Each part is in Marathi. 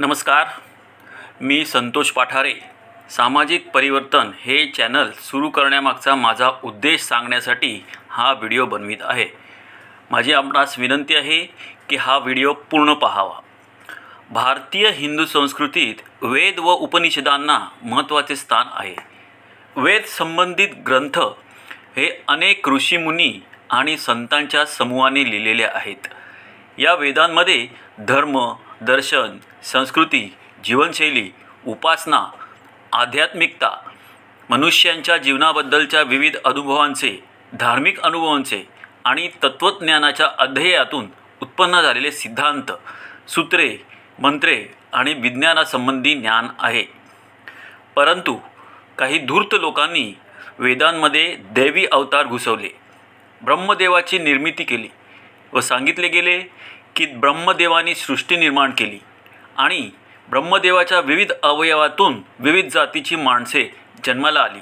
नमस्कार. मी संतोष पाठारे. सामाजिक परिवर्तन हे चॅनल सुरू करण्यामागचा माझा उद्देश सांगण्यासाठी हा व्हिडिओ बनवित आहे. माझी आपणास विनंती आहे की हा व्हिडिओ पूर्ण पाहावा. भारतीय हिंदू संस्कृतीत वेद व उपनिषदांना महत्त्वाचे स्थान आहे. वेद संबंधित ग्रंथ हे अनेक ऋषीमुनी आणि संतांच्या समूहाने लिहिलेले आहेत. या वेदांमध्ये धर्म दर्शन संस्कृती जीवनशैली उपासना आध्यात्मिकता मनुष्यांच्या जीवनाबद्दलच्या विविध अनुभवांचे धार्मिक अनुभवांचे आणि तत्त्वज्ञानाच्या अध्ययातून उत्पन्न झालेले सिद्धांत सूत्रे मंत्रे आणि विज्ञानासंबंधी ज्ञान आहे. परंतु काही धूर्त लोकांनी वेदांमध्ये दैवी अवतार घुसवले ब्रह्मदेवाची निर्मिती केली व सांगितले गेले की ब्रह्मदेवाने सृष्टी निर्माण केली. आणि ब्रह्मदेवाच्या विविध अवयवातून विविध जातीची माणसे जन्माला आली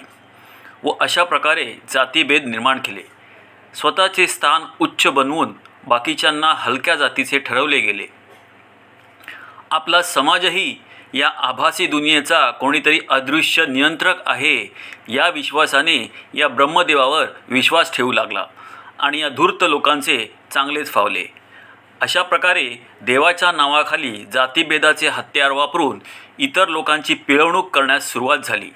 व अशा प्रकारे जातीभेद निर्माण केले. स्वतःचे स्थान उच्च बनवून बाकीच्यांना हलक्या जातीचे ठरवले गेले. आपला समाजही या आभासी दुनियेचा कोणीतरी अदृश्य नियंत्रक आहे या विश्वासाने या ब्रह्मदेवावर विश्वास ठेवू लागला आणि या धूर्त लोकांचे चांगलेच फावले. अशा प्रकारे देवाच्या नावाखाली जातीभेदाचे हत्यार वापरून इतर लोकांची पिळवणूक करण्यास सुरुवात झाली.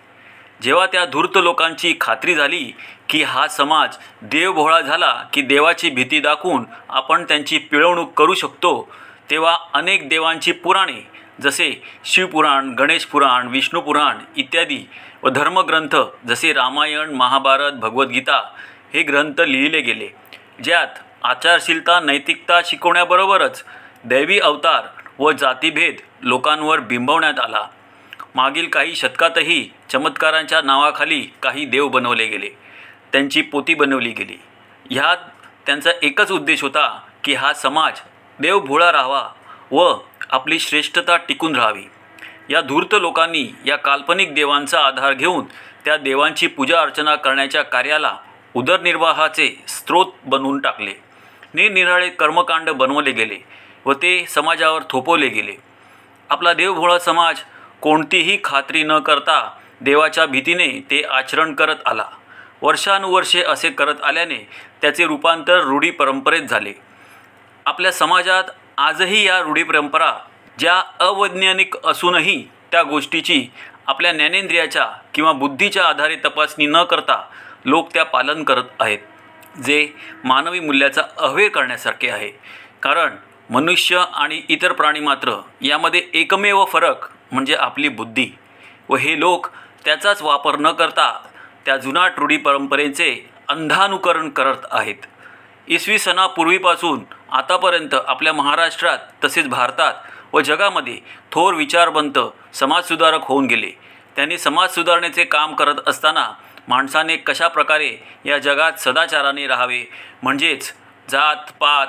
जेव्हा त्या धूर्त लोकांची खात्री झाली की हा समाज देवभोळा झाला की देवाची भीती दाखवून आपण त्यांची पिळवणूक करू शकतो तेव्हा अनेक देवांची पुराणे जसे शिवपुराण गणेश पुराण विष्णुपुराण इत्यादी व धर्मग्रंथ जसे रामायण महाभारत भगवद्गीता हे ग्रंथ लिहिले गेले ज्यात आचारशीलता नैतिकता शिकवण्याबरोबरच दैवी अवतार व जातीभेद लोकांवर बिंबवण्यात आला. मागील काही शतकातही चमत्कारांच्या नावाखाली काही देव बनवले गेले. त्यांची पोती बनवली गेली. ह्यात त्यांचा एकच उद्देश होता की हा समाज देवभोळा राहावा व आपली श्रेष्ठता टिकून राहावी. या धूर्त लोकांनी या काल्पनिक देवांचा आधार घेऊन त्या देवांची पूजा अर्चना करण्याच्या कार्याला उदरनिर्वाहाचे स्रोत बनवून टाकले. निरनिराळे कर्मकांड बनवले गेले व ते समाजावर थोपवले गेले. आपला देवभोळा समाज कोणतीही खात्री न करता देवाच्या भीतीने ते आचरण करत आला. वर्षानुवर्षे असे करत आल्याने त्याचे रूपांतर रूढी परंपरेत झाले. आपल्या समाजात आजही या रूढी परंपरा ज्या अवैज्ञानिक असूनही त्या गोष्टीची आपल्या ज्ञानेंद्रियाच्या किंवा बुद्धीच्या आधारे तपासणी न करता लोक त्या पालन करत आहेत. जे मानवी मूल्याचा अहवे करण्यासारखे आहे. कारण मनुष्य आणि इतर प्राणी मात्र यामध्ये एकमेव फरक म्हणजे आपली बुद्धी. व हे लोक त्याचाच वापर न करता त्या जुनाट रूढी परंपरेचे अंधानुकरण करत आहेत. इसवी सणापूर्वीपासून आतापर्यंत आपल्या महाराष्ट्रात तसेच भारतात व जगामध्ये थोर विचारवंत समाजसुधारक होऊन गेले. त्यांनी समाज सुधारणेचे काम करत असताना माणसाने कशा प्रकारे या जगात सदाचाराने राहावे? म्हणजेच जात पात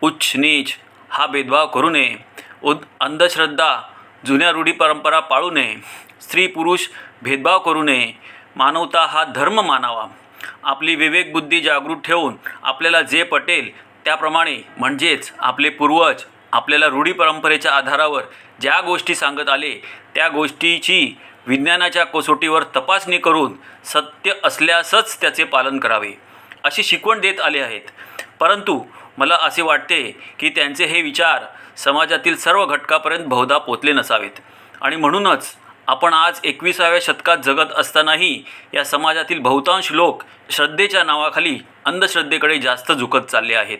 उच्च नीच हा भेदभाव करू नये. उद अंधश्रद्धा जुन्या रूढी परंपरा पाळू नये. स्त्री पुरुष भेदभाव करू नये. मानवता हा धर्म मानावा. आपली विवेकबुद्धी जागृत ठेवून आपल्याला जे पटेल त्याप्रमाणे म्हणजेच आपले पूर्वज आपल्याला रूढी परंपरेच्या आधारावर ज्या गोष्टी सांगत आले त्या गोष्टीची विज्ञानाच्या कसोटीवर तपासणी करून सत्य असल्यासच त्याचे पालन करावे अशी शिकवण देत आले आहेत. परंतु मला असे वाटते की त्यांचे हे विचार समाजातील सर्व घटकापर्यंत बहुधा पोचले नसावेत. आणि म्हणूनच आपण आज एकविसाव्या शतकात जगत असतानाही या समाजातील बहुतांश लोक श्रद्धेच्या नावाखाली अंधश्रद्धेकडे जास्त झुकत चालले आहेत.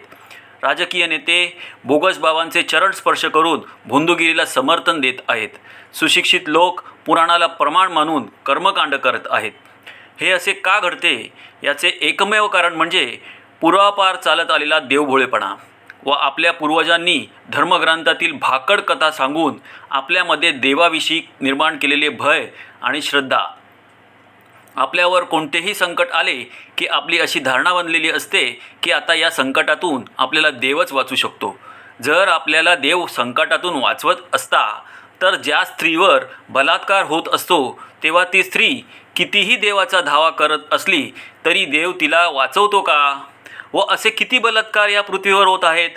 राजकीय नेते बोगस बाबांचे चरण स्पर्श करून भोंदुगिरीला समर्थन देत आहेत. सुशिक्षित लोक पुराणाला प्रमाण मानून कर्मकांड करत आहेत. हे असे का घडते? याचे एकमेव कारण म्हणजे पूर्वापार चालत आलेला देवभोळेपणा व आपल्या पूर्वजांनी धर्मग्रंथातील भाकड कथा सांगून आपल्यामध्ये देवाविषयी निर्माण केलेले भय आणि श्रद्धा. आपल्यावर कोणतेही संकट आले की आपली अशी धारणा बनलेली असते की आता या संकटातून आपल्याला देवच वाचू शकतो. जर आपल्याला देव संकटातून वाचवत असता तर ज्या स्त्रीवर बलात्कार होत असतो तेव्हा ती स्त्री कितीही देवाचा धावा करत असली तरी देव तिला वाचवतो का? व असे किती बलात्कार या पृथ्वीवर होत आहेत?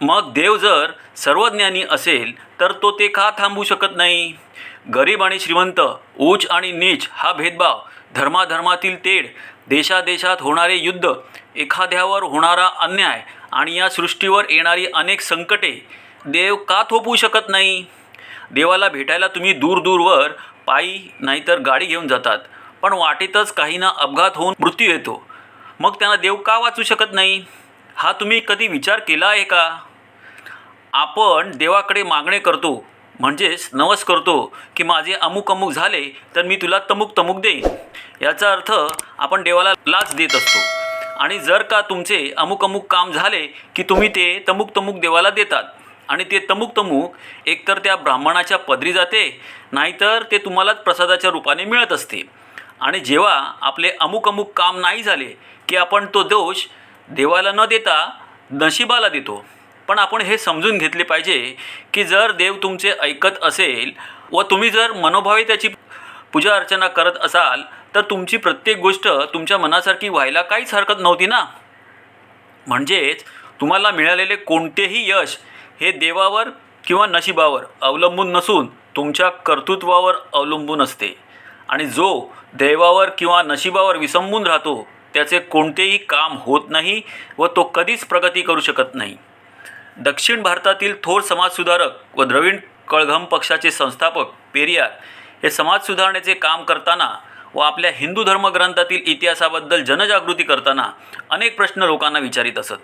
मग देव जर सर्वज्ञानी असेल तर तो ते का थांबू शकत नाही? गरीब आणि श्रीमंत उच आणि नीच हा भेदभाव धर्माधर्मातील तेढ देशादेशात होणारे युद्ध एखाद्यावर होणारा अन्याय आणि या सृष्टीवर येणारी अनेक संकटे देव का थोपवू शकत नाही? देवाला भेटायला तुम्ही दूर दूरवर पायी नाहीतर गाडी घेऊन जातात. पण वाटेतच काहींना अपघात होऊन मृत्यू येतो. मग त्यांना देव का वाचू शकत नाही? हा तुम्ही कधी विचार केला आहे का? आपण देवाकडे मागणे करतो म्हणजेच नवस करतो की माझे अमुक अमुक झाले तर मी तुला तमुक तमुक देईन. याचा अर्थ आपण देवाला लाच देत असतो. आणि जर का तुमचे अमुक अमुक काम झाले की तुम्ही ते तमुक तमुक देवाला देतात. आणि ते तमुक तमुक एकतर त्या ब्राह्मणाच्या पदरी जाते नाहीतर ते तुम्हालाच प्रसादाच्या रूपाने मिळत असते. आणि जेव्हा आपले अमुक अमुक काम नाही झाले की आपण तो दोष देवाला न देता नशिबाला देतो. पण आपण हे समजून घेतले पाहिजे की जर देव तुमचे ऐकत असेल व तुम्ही जर मनोभावे त्याची पूजा अर्चना करत असाल तर तुमची प्रत्येक गोष्ट तुमच्या मनासारखी व्हायला काहीच हरकत नव्हती ना? म्हणजेच तुम्हाला मिळालेले कोणतेही यश हे देवावर किंवा नशिबावर अवलंबून नसून तुमच्या कर्तृत्वावर अवलंबून असते. आणि जो देवावर किंवा नशिबावर विसंबून राहतो त्याचे कोणतेही काम होत नाही व तो कधीच प्रगती करू शकत नाही. दक्षिण भारतातील थोर समाजसुधारक व द्रविड कळघम पक्षाचे संस्थापक पेरियार हे समाज सुधारणेचे काम करताना व आपल्या हिंदू धर्मग्रंथातील इतिहासाबद्दल जनजागृती करताना अनेक प्रश्न लोकांना विचारित असत.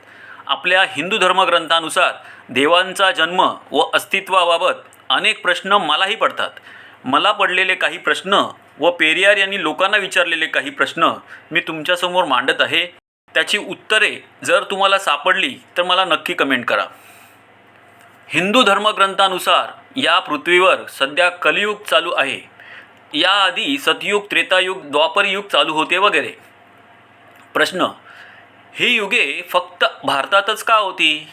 आपल्या हिंदू धर्मग्रंथानुसार देवांचा जन्म व अस्तित्वाबाबत अनेक प्रश्न मलाही पडतात. मला पडलेले काही प्रश्न व पेरियार यांनी लोकांना विचारलेले काही प्रश्न मी तुमच्यासमोर मांडत आहे. त्याची उत्तरे जर तुम्हाला सापडली तर मला नक्की कमेंट करा. हिंदू धर्मग्रंथानुसार या पृथ्वीवर सध्या कलियुग चालू आहे. याआधी सतयुग त्रेतायुग द्वापरयुग चालू होते वगैरे. प्रश्न ही युगे फक्त भारतातच का होती?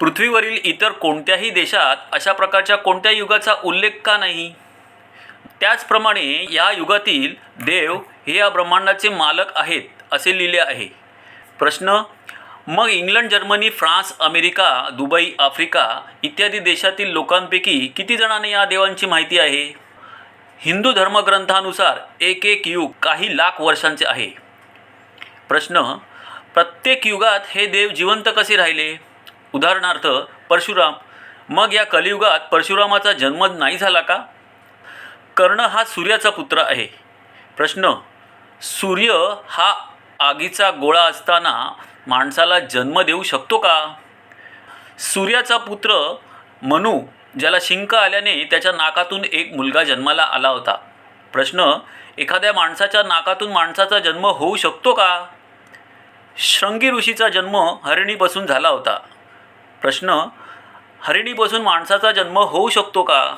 पृथ्वीवरील इतर कोणत्याही देशात अशा प्रकारच्या कोणत्या युगाचा उल्लेख का नाही? त्याचप्रमाणे या युगातील देव हे या ब्रह्मांडाचे मालक आहेत असे लिहिले आहे. प्रश्न मग England Germany France America Dubai Africa इत्यादी देशातील लोकांपैकी किती जणांना या देवांची माहिती आहे? हिंदू धर्मग्रंथानुसार एक एक युग काही लाख वर्षांचे आहे. प्रश्न प्रत्येक युगात हे देव जिवंत कसे राहिले? उदाहरणार्थ परशुराम. मग या कलियुगात परशुरामाचा जन्म नाही झाला का? कर्ण हा सूर्याचा पुत्र आहे. प्रश्न सूर्य हा आगीचा गोळा असताना माणसाला जन्म देऊ शकतो का? सूर्याचा पुत्र मनु ज्याला शिंक आल्याने त्याच्या नाकातून एक मुलगा जन्माला आला होता. प्रश्न एखाद्या माणसाच्या नाकातून माणसाचा जन्म होऊ शकतो का? शृंगी ऋषीचा जन्म हरिणीपासून झाला होता. प्रश्न हरिणीपासून माणसाचा जन्म होऊ शकतो का?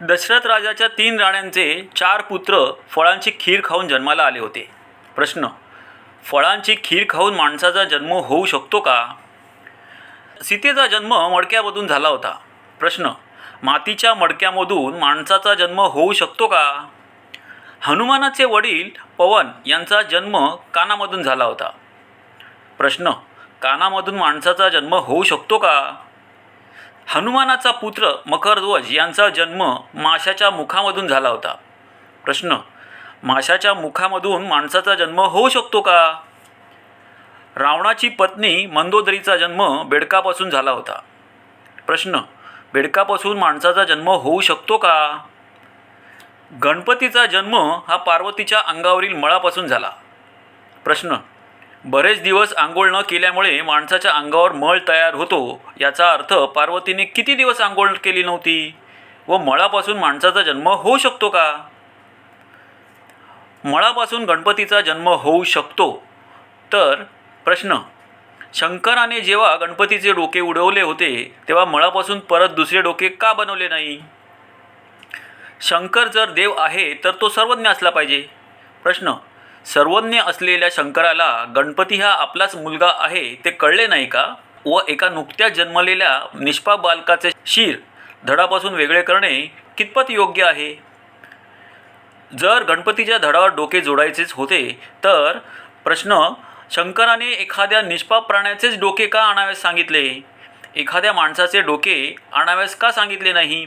दशरथ राजाच्या तीन राण्यांचे चार पुत्र फळांची खीर खाऊन जन्माला आले होते. प्रश्न फळांची खीर खाऊन माणसाचा जन्म होऊ शकतो का? सीतेचा जन्म मडक्यामधून झाला होता. प्रश्न मातीच्या मडक्यामधून माणसाचा जन्म होऊ शकतो का? हनुमानाचे वडील पवन यांचा जन्म कानामधून झाला होता. प्रश्न कानामधून माणसाचा जन्म होऊ शकतो का? हनुमानाचा पुत्र मकरध्वज यांचा जन्म माशाच्या मुखामधून झाला होता. प्रश्न माशाच्या मुखामधून माणसाचा जन्म होऊ शकतो का? रावणाची पत्नी मंदोदरीचा जन्म बेडकापासून झाला होता. प्रश्न बेडकापासून माणसाचा जन्म होऊ शकतो का? गणपतीचा जन्म हा पार्वतीच्या अंगावरील मळापासून झाला. प्रश्न बरेच दिवस आंघोळ न केल्यामुळे माणसाच्या अंगावर मळ तयार होतो याचा अर्थ पार्वतीने किती दिवस आंघोळ केली नव्हती? व मळापासून माणसाचा जन्म होऊ शकतो का? मळापासून गणपतीचा जन्म होऊ शकतो. तर प्रश्न शंकराने जेव्हा गणपतीचे डोके उडवले होते तेव्हा मळापासून परत दुसरे डोके का बनवले नाही? शंकर जर देव आहे तर तो सर्वज्ञ असला पाहिजे. प्रश्न सर्वज्ञ असलेल्या शंकराला गणपती हा आपलाच मुलगा आहे ते कळले नाही का? व एका नुकत्याच जन्मलेल्या निष्पाप बालकाचे शिर धडापासून वेगळे करणे कितपत योग्य आहे? जर गणपतीच्या धडावर डोके जोडायचेच होते तर प्रश्न शंकराने एखाद्या निष्पाप प्राण्याचेच डोके का आणाव्यास सांगितले? एखाद्या माणसाचे डोके आणाव्यास का सांगितले नाही?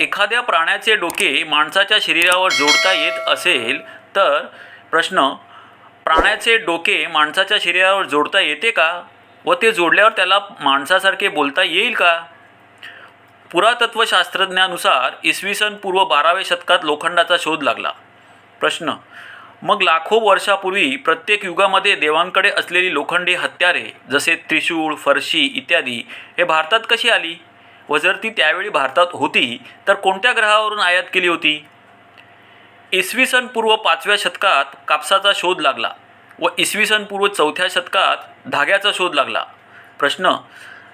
एखाद्या प्राण्याचे डोके माणसाच्या शरीरावर जोडता येत असेल तर प्रश्न प्राण्याचे डोके माणसाच्या शरीरावर जोडता येते का व ते जोडल्यावर त्याला माणसासारखे बोलता येईल का? पुरातत्वशास्त्रज्ञानुसार इसवी सन पूर्व बाराव्या शतकात लोखंडाचा शोध लागला. प्रश्न मग लाखो वर्षापूर्वी प्रत्येक युगामध्ये देवांकडे असलेली लोखंडी हत्यारे जसे त्रिशूळ फरशी इत्यादी हे भारतात कशी आली? व जर ती त्यावेळी भारतात होती तर कोणत्या ग्रहावरून आयात केली होती? इसवी सन पूर्व पाचव्या शतकात कापसाचा शोध लागला व इसवी सन पूर्व चौथ्या शतकात धाग्याचा शोध लागला. प्रश्न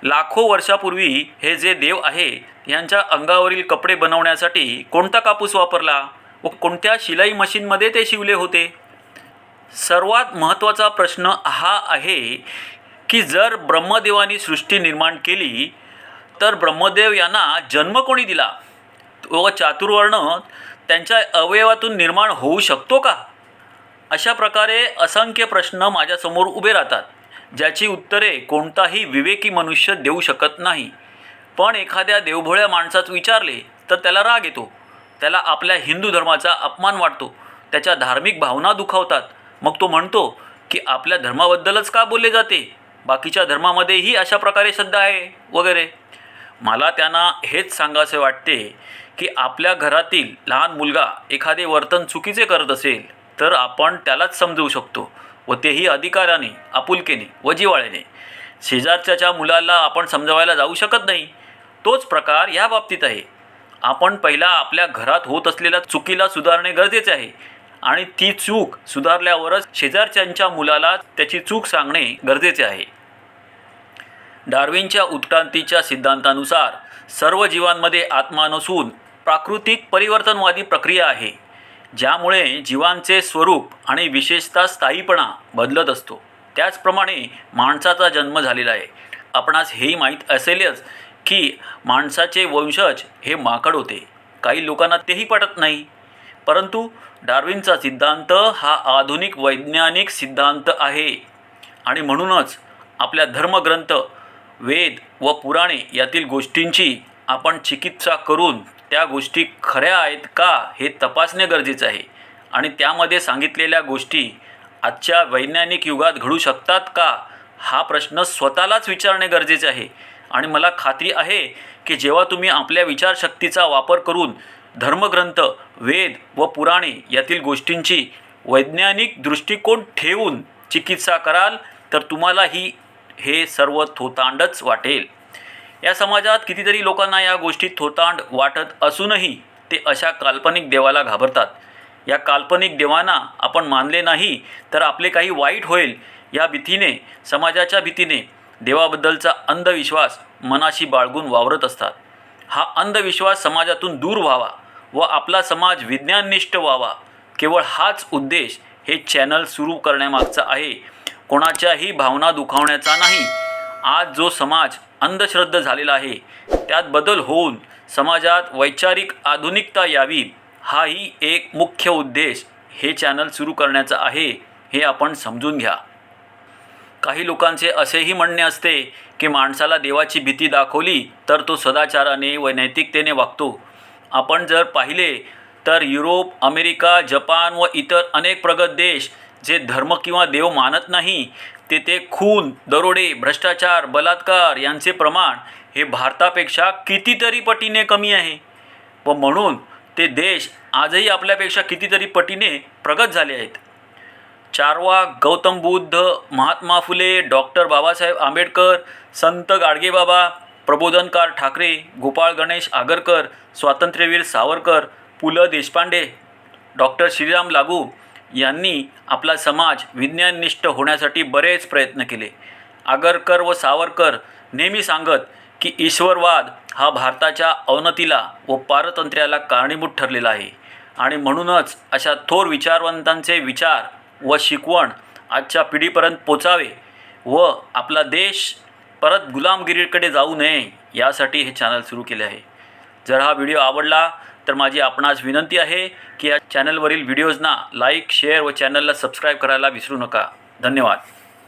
लाखो वर्षापूर्वी हे जे देव आहे यांच्या अंगावरील कपडे बनवण्यासाठी कोणता कापूस वापरला व कोणत्या शिलाई मशीनमध्ये ते शिवले होते? सर्वात महत्त्वाचा प्रश्न हा आहे की जर ब्रह्मदेवानी सृष्टी निर्माण केली तर ब्रह्मदेव यांना जन्म कोणी दिला? व चातुर्वर्ण त्यांच्या अवयवातून निर्माण होऊ शकतो का? अशा प्रकारे असंख्य प्रश्न माझ्यासमोर उभे राहतात ज्याची उत्तरे कोणताही विवेकी मनुष्य देऊ शकत नाही. पण एखाद्या देवभोळ्या माणसाच विचारले तर त्याला राग येतो. त्याला आपल्या हिंदू धर्माचा अपमान वाटतो. त्याच्या धार्मिक भावना दुखावतात. मग तो म्हणतो की आपल्या धर्माबद्दलच का बोलले जाते? बाकीच्या धर्मामध्येही अशा प्रकारे श्रद्धा आहे? वगैरे. मला त्यांना हेच सांगायचे वाटते की आपल्या घरातील लहान मुलगा एखादे वर्तन चुकीचे करत असेल तर आपण त्यालाच समजवू शकतो व तेही अधिकाराने आपुलकेने व जिवाळ्याने शेजारच्याच्या मुलाला आपण समजवायला जाऊ शकत नाही तोच प्रकार या बाबतीत आहे. आपण पहिला आपल्या घरात होत असलेल्या चुकीला सुधारणे गरजेचे आहे आणि ती चूक सुधारल्यावरच शेजारच्यांच्या मुलाला त्याची चूक सांगणे गरजेचे आहे. डार्विनच्या उत्क्रांतीच्या सिद्धांतानुसार सर्व जीवांमध्ये आत्मा नसून प्राकृतिक परिवर्तनवादी प्रक्रिया आहे ज्यामुळे जीवांचे स्वरूप आणि विशेषतः स्थायीपणा बदलत असतो. त्याचप्रमाणे माणसाचा जन्म झालेला आहे. आपणास हेही माहीत असेलच की माणसाचे वंशज हे माकड होते. काही लोकांना तेही पटत नाही. परंतु डार्विनचा सिद्धांत हा आधुनिक वैज्ञानिक सिद्धांत आहे. आणि म्हणूनच आपल्या धर्मग्रंथ वेद व पुराणे यातील गोष्टींची आपण चिकित्सा करून त्या गोष्टी खऱ्या आहेत का हे तपासणे गरजेचं आहे. आणि त्यामध्ये सांगितलेल्या गोष्टी आजच्या वैज्ञानिक युगात घडू शकतात का? हा प्रश्न स्वतःलाच विचारणे गरजेचे आहे. आणि मला खात्री आहे की जेव्हा तुम्ही आपल्या विचारशक्तीचा वापर करून धर्मग्रंथ वेद व पुराणे यातील गोष्टींची वैज्ञानिक दृष्टिकोन ठेवून चिकित्सा कराल तर तुम्हाला ही हे सर्व थोतांडच वाटेल. या समाजात कितीतरी लोकांना या गोष्टी थोतांड वाटत असूनही ते अशा काल्पनिक देवाला घाबरतात. या काल्पनिक देवांना आपण मानले नाही तर आपले काही वाईट होईल या भीतीने समाजाच्या भीतीने देवाबद्दलचा अंधविश्वास मनाशी बाळगून वावरत असतात. हा अंधविश्वास समाजातून दूर व्हावा व आपला समाज विज्ञाननिष्ठ व्हावा. केवळ हाच उद्देश हे चॅनल सुरू करण्यामागचा आहे. कोणाच्याही भावना दुखावण्याचा नाही. आज जो समाज अंधश्रद्ध झालेला आहे. त्यात बदल होऊन समाजात वैचारिक आधुनिकता यावी हाही एक मुख्य उद्देश हे चॅनल सुरू करण्याचा आहे हे आपण समजून घ्या. काही लोकांचे असेही म्हणणे असते की माणसाला देवाची भीती दाखवली तर तो सदाचाराने व नैतिकतेने वागतो. आपण जर पाहिले तर युरोप अमेरिका जपान व इतर अनेक प्रगत देश जे धर्म किंवा देव मानत नाही तेथे खून दरोडे भ्रष्टाचार बलात्कार यांचे प्रमाण हे भारतापेक्षा कितीतरी पटीने कमी आहे. व म्हणून ते देश आजही आपल्यापेक्षा कितीतरी पटीने प्रगत झाले आहेत. चारवा गौतम बुद्ध महात्मा फुले डॉक्टर बाबासाहेब आंबेडकर संत गाडगेबाबा प्रबोधनकार ठाकरे गोपाळ गणेश आगरकर स्वातंत्र्यवीर सावरकर पु ल देशपांडे डॉक्टर श्रीराम लागू यांनी आपला समाज विज्ञाननिष्ठ होण्यासाठी बरेच प्रयत्न केले. आगरकर व सावरकर नेहमी सांगत की ईश्वरवाद हा भारताच्या अवनतीला व पारतंत्र्याला कारणीभूत ठरलेला आहे. आणि म्हणूनच अशा थोर विचारवंतांचे विचार व शिकवण आजच्या पिढीपर्यंत पोचावे व आपला देश परत गुलामगिरीकडे जाऊ नये यासाठी हे चॅनल सुरू केले आहे. जर हा व्हिडिओ आवडला तर माझी आपणास विनंती आहे की या चॅनलवरील व्हिडिओजना लाईक शेअर व चॅनलला सबस्क्राईब करायला विसरू नका. धन्यवाद.